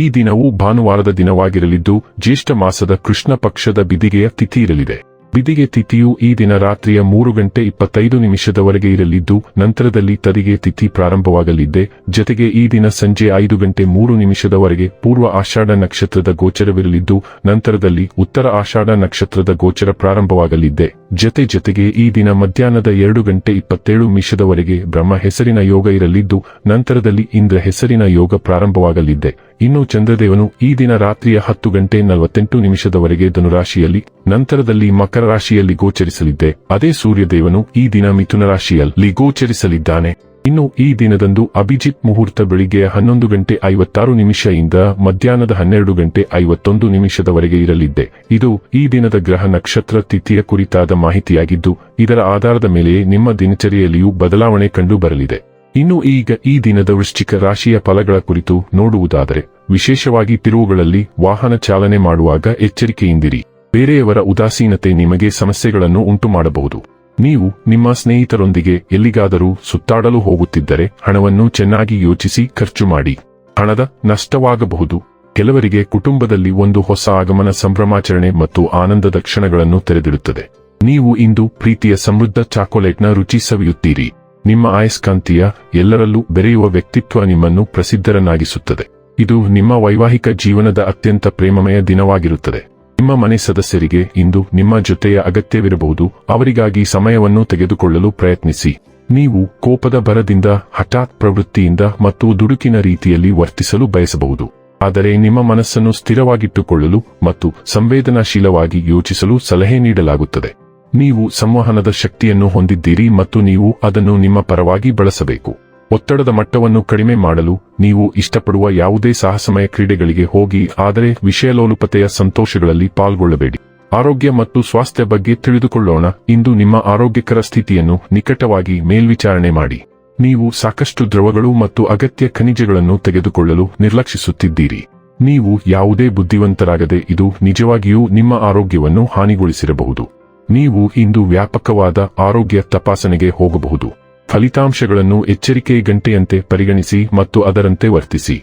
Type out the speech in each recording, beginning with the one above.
ಈ ದಿನವು ಭಾನುವಾರದ ದಿನವಾಗಿರಲಿದ್ದು, ಜ್ಯೇಷ್ಠ ಮಾಸದ ಕೃಷ್ಣ ಪಕ್ಷದ ಬಿದಿಗೆಯ ತಿಥಿ ಇರಲಿದೆ. ಬಿದಿಗೆ ತಿಥಿಯು ಈ ದಿನ ರಾತ್ರಿಯ ಮೂರು ಗಂಟೆ ಇಪ್ಪತ್ತೈದು ನಿಮಿಷದವರೆಗೆ ಇರಲಿದ್ದು, ನಂತರದಲ್ಲಿ ತರಿಗೆ ತಿಥಿ ಪ್ರಾರಂಭವಾಗಲಿದ್ದೆ. ಜತೆಗೆ ಈ ದಿನ ಸಂಜೆ ಐದು ಗಂಟೆ ಮೂರು ನಿಮಿಷದವರೆಗೆ ಪೂರ್ವ ಆಷಾಢ ನಕ್ಷತ್ರದ ಗೋಚರವಿರಲಿದ್ದು, ನಂತರದಲ್ಲಿ ಉತ್ತರ ಆಷಾಢ ನಕ್ಷತ್ರದ ಗೋಚರ ಪ್ರಾರಂಭವಾಗಲಿದ್ದೆ. ಜತೆ ಜತೆಗೆ ಈ ದಿನ ಮಧ್ಯಾಹ್ನದ ಎರಡು ಗಂಟೆ ಇಪ್ಪತ್ತೇಳು ನಿಮಿಷದವರೆಗೆ ಬ್ರಹ್ಮ ಹೆಸರಿನ ಯೋಗ ಇರಲಿದ್ದು, ನಂತರದಲ್ಲಿ ಇಂದ್ರ ಹೆಸರಿನ ಯೋಗ ಪ್ರಾರಂಭವಾಗಲಿದ್ದೆ ಇನ್ನು ಚಂದ್ರದೇವನು ಈ ದಿನ ರಾತ್ರಿಯ ಹತ್ತು ಗಂಟೆ ನಲವತ್ತೆಂಟು ನಿಮಿಷದವರೆಗೆ ಧನುರಾಶಿಯಲ್ಲಿ, ನಂತರದಲ್ಲಿ ಮಕರ ರಾಶಿಯಲ್ಲಿ ಗೋಚರಿಸಲಿದ್ದೆ. ಅದೇ ಸೂರ್ಯದೇವನು ಈ ದಿನ ಮಿಥುನ ರಾಶಿಯಲ್ಲಿ ಗೋಚರಿಸಲಿದ್ದಾನೆ. ಇನ್ನು ಈ ದಿನದಂದು ಅಭಿಜಿತ್ ಮುಹೂರ್ತ ಬೆಳಿಗ್ಗೆ ಹನ್ನೊಂದು ಗಂಟೆ ಐವತ್ತಾರು ನಿಮಿಷದಿಂದ ಮಧ್ಯಾಹ್ನದ ಹನ್ನೆರಡು ಗಂಟೆ ಐವತ್ತೊಂದು ನಿಮಿಷದವರೆಗೆ ಇರಲಿದ್ದೆ. ಇದು ಈ ದಿನದ ಗ್ರಹ ನಕ್ಷತ್ರ ತಿಥಿಯ ಕುರಿತಾದ ಮಾಹಿತಿಯಾಗಿದ್ದು, ಇದರ ಆಧಾರದ ಮೇಲೆ ನಿಮ್ಮ ದಿನಚರಿಯಲ್ಲಿಯೂ ಬದಲಾವಣೆ ಕಂಡು ಬರಲಿದೆ ಇನ್ನು ಈಗ ಈ ದಿನದ ವೃಶ್ಚಿಕ ರಾಶಿಯ ಫಲಗಳ ಕುರಿತು ನೋಡುವುದಾದರೆ, ವಿಶೇಷವಾಗಿ ತಿರುವುಗಳಲ್ಲಿ ವಾಹನ ಚಾಲನೆ ಮಾಡುವಾಗ ಎಚ್ಚರಿಕೆಯಿಂದಿರಿ. ಬೇರೆಯವರ ಉದಾಸೀನತೆ ನಿಮಗೆ ಸಮಸ್ಯೆಗಳನ್ನು ಉಂಟುಮಾಡಬಹುದು. ನೀವು ನಿಮ್ಮ ಸ್ನೇಹಿತರೊಂದಿಗೆ ಎಲ್ಲಿಗಾದರೂ ಸುತ್ತಾಡಲು ಹೋಗುತ್ತಿದ್ದರೆ ಹಣವನ್ನು ಚೆನ್ನಾಗಿ ಯೋಚಿಸಿ ಖರ್ಚು ಮಾಡಿ. ಹಣದ ನಷ್ಟವಾಗಬಹುದು. ಕೆಲವರಿಗೆ ಕುಟುಂಬದಲ್ಲಿ ಒಂದು ಹೊಸ ಆಗಮನ ಸಂಭ್ರಮಾಚರಣೆ ಮತ್ತು ಆನಂದದ ಕ್ಷಣಗಳನ್ನು ತೆರೆದಿಡುತ್ತದೆ. ನೀವು ಇಂದು ಪ್ರೀತಿಯ ಸಮೃದ್ಧ ಚಾಕೊಲೇಟ್ನ ರುಚಿ ಸವಿಯುತ್ತೀರಿ. ನಿಮ್ಮ ಆಯಸ್ಕಾಂತೀಯ ಎಲ್ಲರಲ್ಲೂ ಬೆರೆಯುವ ವ್ಯಕ್ತಿತ್ವ ನಿಮ್ಮನ್ನು ಪ್ರಸಿದ್ಧರನ್ನಾಗಿಸುತ್ತದೆ. ಇದು ನಿಮ್ಮ ವೈವಾಹಿಕ ಜೀವನದ ಅತ್ಯಂತ ಪ್ರೇಮಮಯ ದಿನವಾಗಿರುತ್ತದೆ. ನಿಮ್ಮ ಮನೆ ಸದಸ್ಯರಿಗೆ ಇಂದು ನಿಮ್ಮ ಜೊತೆಯ ಅಗತ್ಯವಿರಬಹುದು. ಅವರಿಗಾಗಿ ಸಮಯವನ್ನು ತೆಗೆದುಕೊಳ್ಳಲು ಪ್ರಯತ್ನಿಸಿ. ನೀವು ಕೋಪದ ಬರದಿಂದ ಹಠಾತ್ ಪ್ರವೃತ್ತಿಯಿಂದ ಮತ್ತು ದುಡುಕಿನ ರೀತಿಯಲ್ಲಿ ವರ್ತಿಸಲು ಬಯಸಬಹುದು. ಆದರೆ ನಿಮ್ಮ ಮನಸ್ಸನ್ನು ಸ್ಥಿರವಾಗಿಟ್ಟುಕೊಳ್ಳಲು ಮತ್ತು ಸಂವೇದನಾಶೀಲವಾಗಿ ಯೋಚಿಸಲು ಸಲಹೆ ನೀಡಲಾಗುತ್ತದೆ. ನೀವು ಸಂವಹನದ ಶಕ್ತಿಯನ್ನು ಹೊಂದಿದ್ದೀರಿ ಮತ್ತು ನೀವು ಅದನ್ನು ನಿಮ್ಮ ಪರವಾಗಿ ಬಳಸಬೇಕು. ಒತ್ತಡದ ಮಟ್ಟವನ್ನು ಕಡಿಮೆ ಮಾಡಲು ನೀವು ಇಷ್ಟಪಡುವ ಯಾವುದೇ ಸಾಹಸಮಯ ಕ್ರೀಡೆಗಳಿಗೆ ಹೋಗಿ, ಆದರೆ ವಿಷಯಲೋಲುಪತೆಯ ಸಂತೋಷಗಳಲ್ಲಿ ಪಾಲ್ಗೊಳ್ಳಬೇಡಿ. ಆರೋಗ್ಯ ಮತ್ತು ಸ್ವಾಸ್ಥ್ಯ ಬಗ್ಗೆ ತಿಳಿದುಕೊಳ್ಳೋಣ. ಇಂದು ನಿಮ್ಮ ಆರೋಗ್ಯಕರ ಸ್ಥಿತಿಯನ್ನು ನಿಕಟವಾಗಿ ಮೇಲ್ವಿಚಾರಣೆ ಮಾಡಿ. ನೀವು ಸಾಕಷ್ಟು ದ್ರವಗಳು ಮತ್ತು ಅಗತ್ಯ ಖನಿಜಗಳನ್ನು ತೆಗೆದುಕೊಳ್ಳಲು ನಿರ್ಲಕ್ಷಿಸುತ್ತಿದ್ದೀರಿ. ನೀವು ಯಾವುದೇ ಬುದ್ಧಿವಂತರಾಗದೆ ಇದು ನಿಜವಾಗಿಯೂ ನಿಮ್ಮ ಆರೋಗ್ಯವನ್ನು ಹಾನಿಗೊಳಿಸಿರಬಹುದು. ನೀವು ಇಂದು ವ್ಯಾಪಕವಾದ ಆರೋಗ್ಯ ತಪಾಸಣೆಗೆ ಹೋಗಬಹುದು. ಫಲಿತಾಂಶಗಳನ್ನು ಎಚ್ಚರಿಕೆ ಗಂಟೆಯಂತೆ ಪರಿಗಣಿಸಿ ಮತ್ತು ಅದರಂತೆ ವರ್ತಿಸಿ.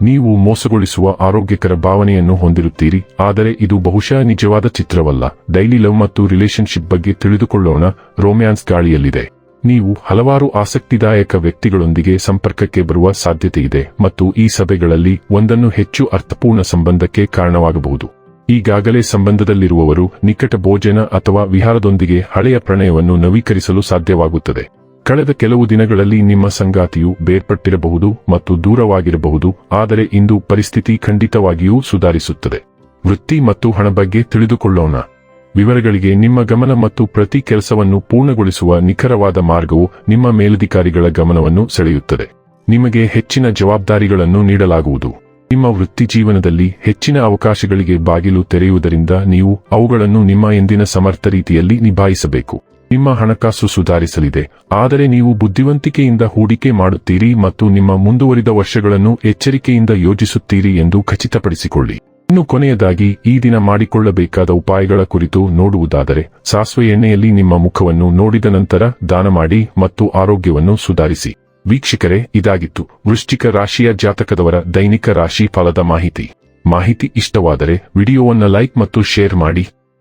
ನೀವು ಮೋಸಗೊಳಿಸುವ ಆರೋಗ್ಯಕರ ಭಾವನೆಯನ್ನು ಹೊಂದಿರುತ್ತೀರಿ, ಆದರೆ ಇದು ಬಹುಶಃ ನಿಜವಾದ ಚಿತ್ರವಲ್ಲ. ಡೈಲಿ ಲವ್ ಮತ್ತು ರಿಲೇಶನ್ಶಿಪ್ ಬಗ್ಗೆ ತಿಳಿದುಕೊಳ್ಳೋಣ, ರೋಮ್ಯಾನ್ಸ್ ಗಾಳಿಯಲ್ಲಿದೆ. ನೀವು ಹಲವಾರು ಆಸಕ್ತಿದಾಯಕ ವ್ಯಕ್ತಿಗಳೊಂದಿಗೆ ಸಂಪರ್ಕಕ್ಕೆ ಬರುವ ಸಾಧ್ಯತೆಯಿದೆ ಮತ್ತು ಈ ಸಭೆಗಳಲ್ಲಿ ಒಂದನ್ನು ಹೆಚ್ಚು ಅರ್ಥಪೂರ್ಣ ಸಂಬಂಧಕ್ಕೆ ಕಾರಣವಾಗಬಹುದು. ಈಗಾಗಲೇ ಸಂಬಂಧದಲ್ಲಿರುವವರು ನಿಕಟ ಭೋಜನ ಅಥವಾ ವಿಹಾರದೊಂದಿಗೆ ಹಳೆಯ ಪ್ರಣಯವನ್ನು ನವೀಕರಿಸಲು ಸಾಧ್ಯವಾಗುತ್ತದೆ. ಕಳೆದ ಕೆಲವು ದಿನಗಳಲ್ಲಿ ನಿಮ್ಮ ಸಂಗಾತಿಯು ಬೇರ್ಪಟ್ಟಿರಬಹುದು ಮತ್ತು ದೂರವಾಗಿರಬಹುದು, ಆದರೆ ಇಂದು ಪರಿಸ್ಥಿತಿ ಖಂಡಿತವಾಗಿಯೂ ಸುಧಾರಿಸುತ್ತದೆ. ವೃತ್ತಿ ಮತ್ತು ಹಣ ಬಗ್ಗೆ ತಿಳಿದುಕೊಳ್ಳೋಣ. ವಿವರಗಳಿಗೆ ನಿಮ್ಮ ಗಮನ ಮತ್ತು ಪ್ರತಿ ಕೆಲಸವನ್ನು ಪೂರ್ಣಗೊಳಿಸುವ ನಿಖರವಾದ ಮಾರ್ಗವು ನಿಮ್ಮ ಮೇಲಧಿಕಾರಿಗಳ ಗಮನವನ್ನು ಸೆಳೆಯುತ್ತದೆ. ನಿಮಗೆ ಹೆಚ್ಚಿನ ಜವಾಬ್ದಾರಿಗಳನ್ನು ನೀಡಲಾಗುವುದು. ನಿಮ್ಮ ವೃತ್ತಿ ಜೀವನದಲ್ಲಿ ಹೆಚ್ಚಿನ ಅವಕಾಶಗಳಿಗೆ ಬಾಗಿಲು ತೆರೆಯುವುದರಿಂದ ನೀವು ಅವುಗಳನ್ನು ನಿಮ್ಮ ಎಂದಿನ ಸಮರ್ಥ ರೀತಿಯಲ್ಲಿ ನಿಭಾಯಿಸಬೇಕು. ನಿಮ್ಮ ಹಣಕಾಸು ಸುಧಾರಿಸಲಿದೆ. ಆದರೆ ನೀವು ಬುದ್ಧಿವಂತಿಕೆಯಿಂದ ಹೂಡಿಕೆ ಮಾಡುತ್ತೀರಿ ಮತ್ತು ನಿಮ್ಮ ಮುಂದುವರಿದ ವರ್ಷಗಳನ್ನು ಎಚ್ಚರಿಕೆಯಿಂದ ಯೋಜಿಸುತ್ತೀರಿ ಎಂದು ಖಚಿತಪಡಿಸಿಕೊಳ್ಳಿ. ಇನ್ನು ಕೊನೆಯದಾಗಿ, ಈ ದಿನ ಮಾಡಿಕೊಳ್ಳಬೇಕಾದ ಉಪಾಯಗಳ ಕುರಿತು ನೋಡುವುದಾದರೆ, ಸಾಸಿವೆ ಎಣ್ಣೆಯಲ್ಲಿ ನಿಮ್ಮ ಮುಖವನ್ನು ನೋಡಿದ ನಂತರ ದಾನ ಮಾಡಿ ಮತ್ತು ಆರೋಗ್ಯವನ್ನು ಸುಧಾರಿಸಿ. ವೀಕ್ಷಕರೇ, ಇದಾಗಿತ್ತು. ವೃಶ್ಚಿಕ ರಾಶಿಯ ಜಾತಕದವರ ದೈನಿಕ ರಾಶಿ ಫಲದ ಮಾಹಿತಿ. ಮಾಹಿತಿ ಇಷ್ಟವಾದರೆ, ವಿಡಿಯೋವನ್ನು ಲೈಕ್ ಮತ್ತು ಶೇರ್ ಮಾಡಿ.